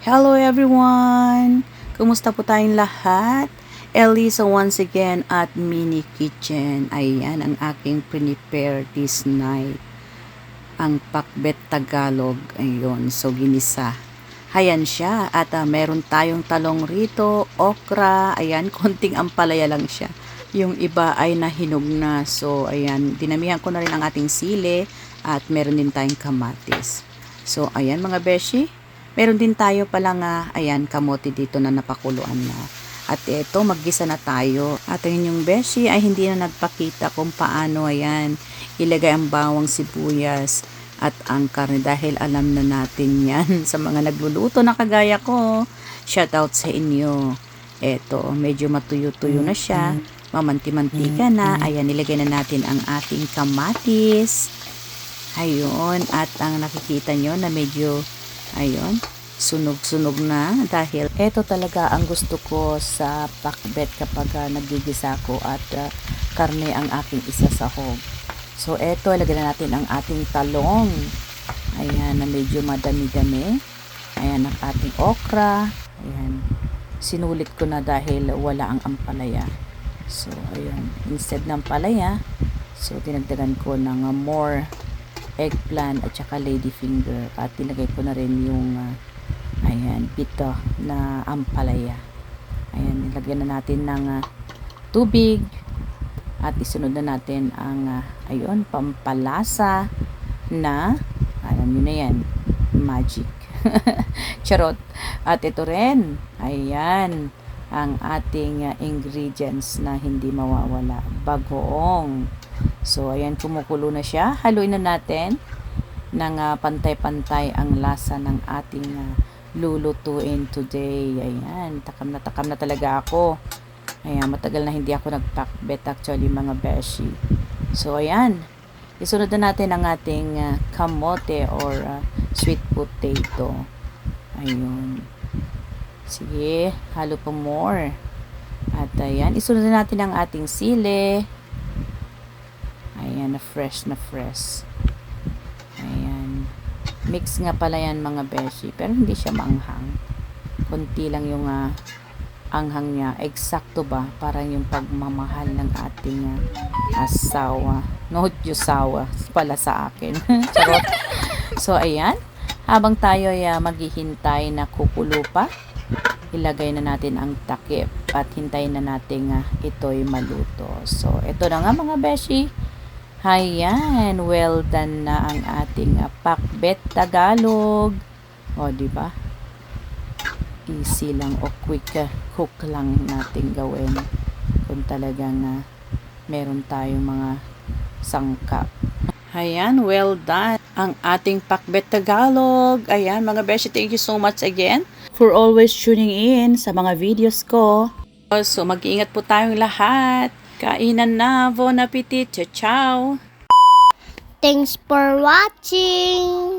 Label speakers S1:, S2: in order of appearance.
S1: Hello everyone! Kumusta po tayong lahat? Elisa once again at Mini Kitchen. Ayan ang aking prepare this night. Ang pakbet Tagalog. Ayun, so ginisa. Ayan siya. At ah, meron tayong talong rito, okra. Ayan, konting ampalaya lang siya. Yung iba ay nahinog na. So, ayan, dinamihan ko na rin ang ating sili at meron din tayong kamatis. So, ayan mga beshi. Meron din tayo palang, ah, ayan, kamote dito na napakuluan na. At eto, maggisa na tayo. At ang inyong beshi ay hindi na nagpakita kung paano, ayan, ilagay ang bawang sibuyas at ang karne dahil alam na natin yan sa mga nagluluto na kagaya ko. Shout out sa inyo. Eto, medyo matuyo-tuyo na siya. Mamanti-mantika na. Ayan, nilagay na natin ang ating kamatis. Ayun, at ang nakikita nyo na medyo, ayun, sunog-sunog na dahil ito talaga ang gusto ko sa pakbet kapag ah, nagigisa ko at ah, karne ang aking isa sa hog. So, eto, lagyan na natin ang ating talong. Ayan, na medyo madami-dami. Ayan, ang ating okra. Ayan, sinulit ko na dahil wala ang ampalaya. So, ayun, instead ng palaya, so, dinagdagan ko ng ah, more eggplant at saka ladyfinger at nilagay ko na rin yung ah, ayan, pito na ampalaya. Ayan, nilagyan na natin ng ah, tubig at isunod na natin ang ah, ayun, pampalasa na alam niyo na yan, magic. Charot. At ito rin, ayan, ang ating ah, ingredients na hindi mawawala. Bagoong. So, ayan, kumukulo na siya. Haluin na natin ng ah, pantay-pantay ang lasa ng ating ah, lulutuin today. Ayan, takam na takam na talaga ako. Ayan, matagal na hindi ako nagpakbet actually mga beshi. So, ayan. Isunod na natin ang ating ah, kamote or ah, sweet potato. Ayun. Sige, halo pa more. At ayan, isunod na natin ang ating sili. Fresh na fresh. Ayan. Mix nga pala yan mga beshi. Pero hindi siya maanghang. Kunti lang yung ah, anghang niya. Eksakto ba? Parang yung pagmamahal ng ating ah, asawa. No, sawa pala sa akin. So, ayan. Habang tayo ay ah, maghihintay na kukulo pa, ilagay na natin ang takip at hintayin na natin ah, ito'y maluto. So, ito na nga mga beshi. Ayan, well done na ang ating ah, pakbet Tagalog. O, di ba? Easy lang o quick ah, cook lang natin gawin kung talagang ah, meron tayong mga sangkap. Ayan, well done. Ang ating pakbet Tagalog. Ayan, mga beshi, thank you so much again for always tuning in sa mga videos ko. So, mag-iingat po tayong lahat. Kainan na. Bon appetit. Ciao, ciao.
S2: Thanks for watching.